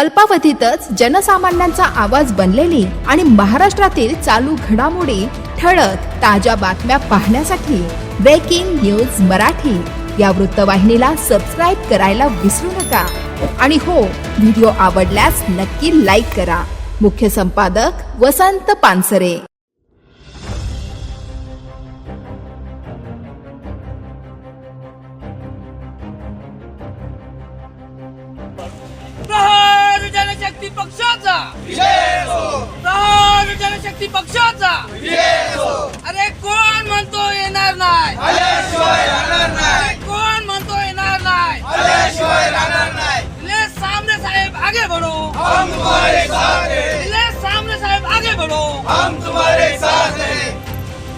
अल्पावधीतच जनसामान्यांचा आवाज बनलेली आणि महाराष्ट्रातील चालू घडामोडी ठळक ताज्या बातम्या पाहण्यासाठी ब्रेकिंग न्यूज मराठी. या वृत्तवाहिनीला सबस्क्राईब करायला विसरू नका. आणि हो व्हिडिओ आवडल्यास नक्की लाईक करा. मुख्य संपादक वसंत पानसरे. पक्षाचा. प्रहार जनशक्ती पक्षाचा. अरे कोण म्हणतो येणार नाही? कोण म्हणतो येणार नाही? ले सामने साहेब आगे बढ़ो. ले सामने साहेब आगे बढ़ो.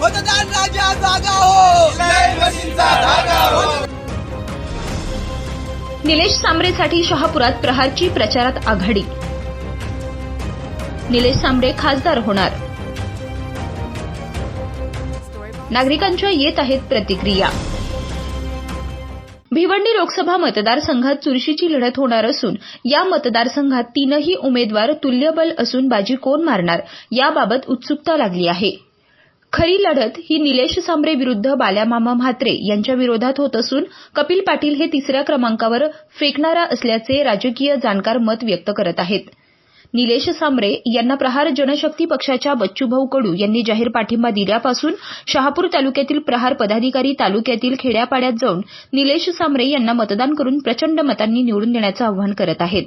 मतदान राजा जागा हो. निलेश सांबरेसाठी शहापुरात प्रहारची प्रचारात आघाडी. निलेश सांबरे खासदार होणार. नागरिकांच्या येत आहेत प्रतिक्रिया. भिवंडी लोकसभा मतदारसंघात चुरशीची लढत होणार असून या मतदारसंघात तीनही उमेदवार तुल्यबल असून बाजी कोण मारणार याबाबत उत्सुकता लागली आहे. खरी लढत ही निलेश सांबरे विरुद्ध बाल्यामामा म्हात्रे यांच्या विरोधात होत असून कपिल पाटील हे तिसऱ्या क्रमांकावर फेकणारा असल्याचे राजकीय जाणकार मत व्यक्त करत आहेत. निलेश सांबरे यांना प्रहार जनशक्ती पक्षाच्या बच्चूभाऊ कडू यांनी जाहीर पाठिंबा दिल्यापासून शहापूर तालुक्यातील प्रहार पदाधिकारी तालुक्यातील खेड्यापाड्यात जाऊन निलेश सांबरे यांना मतदान करून प्रचंड मतांनी निवडून देण्याचं आवाहन करत आहेत.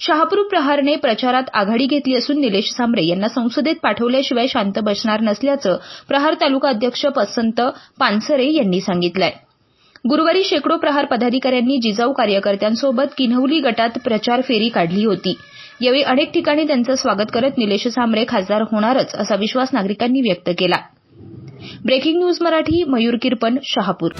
शहापूर प्रहारने प्रचारात आघाडी घेतली असून निलेश सांबरे यांना संसदेत पाठवल्याशिवाय शांत बसणार नसल्याचं प्रहार तालुका अध्यक्ष पसंत पानसरे यांनी सांगितलंय. गुरुवारी शेकडो प्रहार पदाधिकाऱ्यांनी जिजाऊ कार्यकर्त्यांसोबत किन्हवली गटात प्रचार फेरी काढली होती. यावेळी अनेक ठिकाणी त्यांचं स्वागत करत निलेश सामरे खासदार होणारच असा विश्वास नागरिकांनी व्यक्त केला. Breaking news Marathi Mayur Kirpan Shahapur.